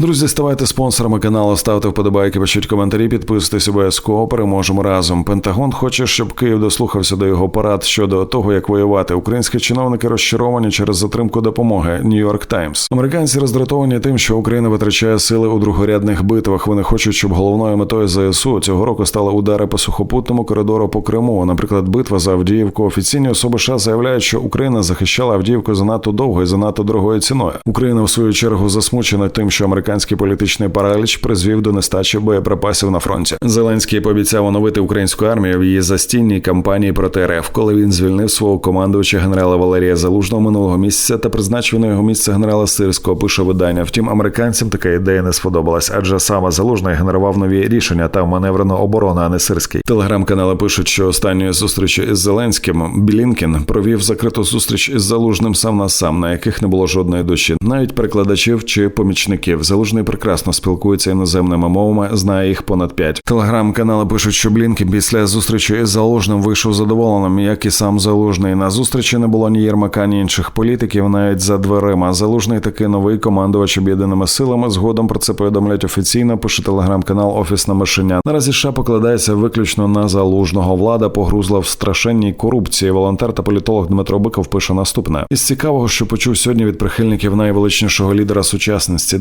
Друзі, ставайте спонсорами каналу, ставте вподобайки, пишіть коментарі, підписуйтесь обов'язково. Переможемо разом. Пентагон хоче, щоб Київ дослухався до його порад щодо того, як воювати. Українські чиновники розчаровані через затримку допомоги. Нью-Йорк Таймс. Американці роздратовані тим, що Україна витрачає сили у другорядних битвах. Вони хочуть, щоб головною метою ЗСУ цього року стали удари по сухопутному коридору по Криму. Наприклад, битва за Авдіївку. Офіційні особи США заявляють, що Україна захищала Авдіївку занадто довго і занадто дорогою ціною. Україна в свою чергу засмучена тим, що американський політичний параліч призвів до нестачі боєприпасів на фронті. Зеленський пообіцяв оновити українську армію в її застійній кампанії проти РФ, коли він звільнив свого командувача генерала Валерія Залужного минулого місяця та призначив на його місце генерала Сирського. Пише видання. Втім, американцям така ідея не сподобалась, адже саме Залужний генерував нові рішення та маневрену оборону, а не Сирський. Телеграм-канали пишуть, що останньої зустрічі із Зеленським Блінкін провів закриту зустріч із Залужним сам на сам, на яких не було жодної душі, навіть перекладачів чи помічників. Залужний прекрасно спілкується іноземними мовами, знає їх понад п'ять. Телеграм-канали пишуть, що Блінкін після зустрічі із Залужним вийшов задоволеним, як і сам Залужний. На зустрічі не було ні Єрмака, ні інших політиків, навіть за дверима. Залужний таки новий командувач об'єднаними силами. Згодом про це повідомляють офіційно. Пише телеграм-канал Офісна Мишеня. Наразі США покладається виключно на залужного. Влада погрузла в страшенній корупції. Волонтер та політолог Дмитро Биков пише наступне: із цікавого, що почув сьогодні від прихильників найвеличнішого лідера сучасності,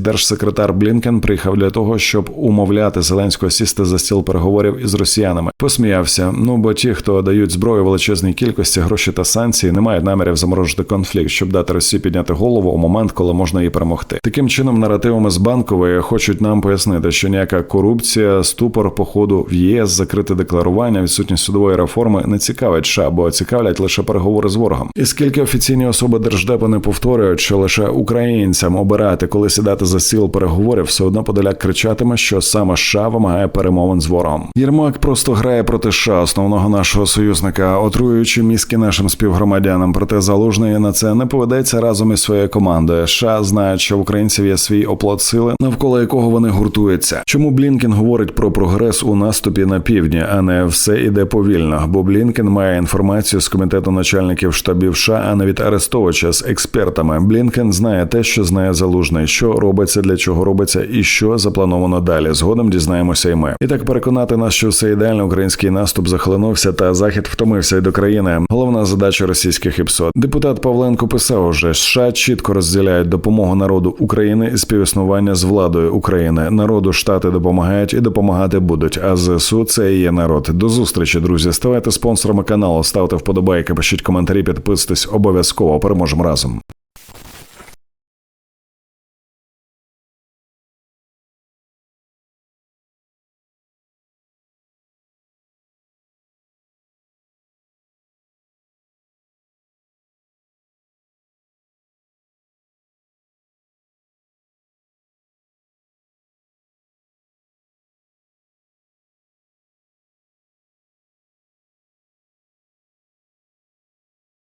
держсекретар Блінкен приїхав для того, щоб умовляти Зеленського сісти за стіл переговорів із росіянами. Посміявся. Ну бо ті, хто дають зброю величезній кількості гроші та санкції, не мають намірів заморожити конфлікт, щоб дати Росії підняти голову у момент, коли можна її перемогти. Таким чином, наративами з банкової хочуть нам пояснити, що ніяка корупція, ступор походу в ЄС, закрите декларування, відсутність судової реформи не цікавить США, бо цікавлять лише переговори з ворогом. І скільки офіційні особи держдепу не повторюють, що лише українцям обирати, коли сідати за стіл переговорів, все одно подаляк кричатиме, що саме США вимагає перемовин з ворогом. Єрмак просто грає проти США, основного нашого союзника, отруюючи мізки нашим співгромадянам. Проте залужний на це не поведеться разом із своєю командою. США знають, що в українців є свій оплот сили, навколо якого вони гуртуються. Чому Блінкен говорить про прогрес у наступі на півдні, а не все іде повільно? Бо Блінкен має інформацію з комітету начальників штабів США, а не від Арестовича з експертами. Блінкен знає те, що знає залужний, що робиться, для чого робиться, і що заплановано далі. Згодом дізнаємося, і ми. І так переконати нас, що все ідеально український наступ захлинувся, та захід втомився й до країни. Головна задача російських ІПСО. Депутат Павленко писав уже США чітко розділяють допомогу народу України і співіснування з владою України. Народу штати допомагають і допомагати будуть. А ЗСУ це і є народ. До зустрічі, друзі. Ставайте спонсорами каналу, ставте вподобайки, пишіть коментарі, підписуйтесь обов'язково. Переможемо разом.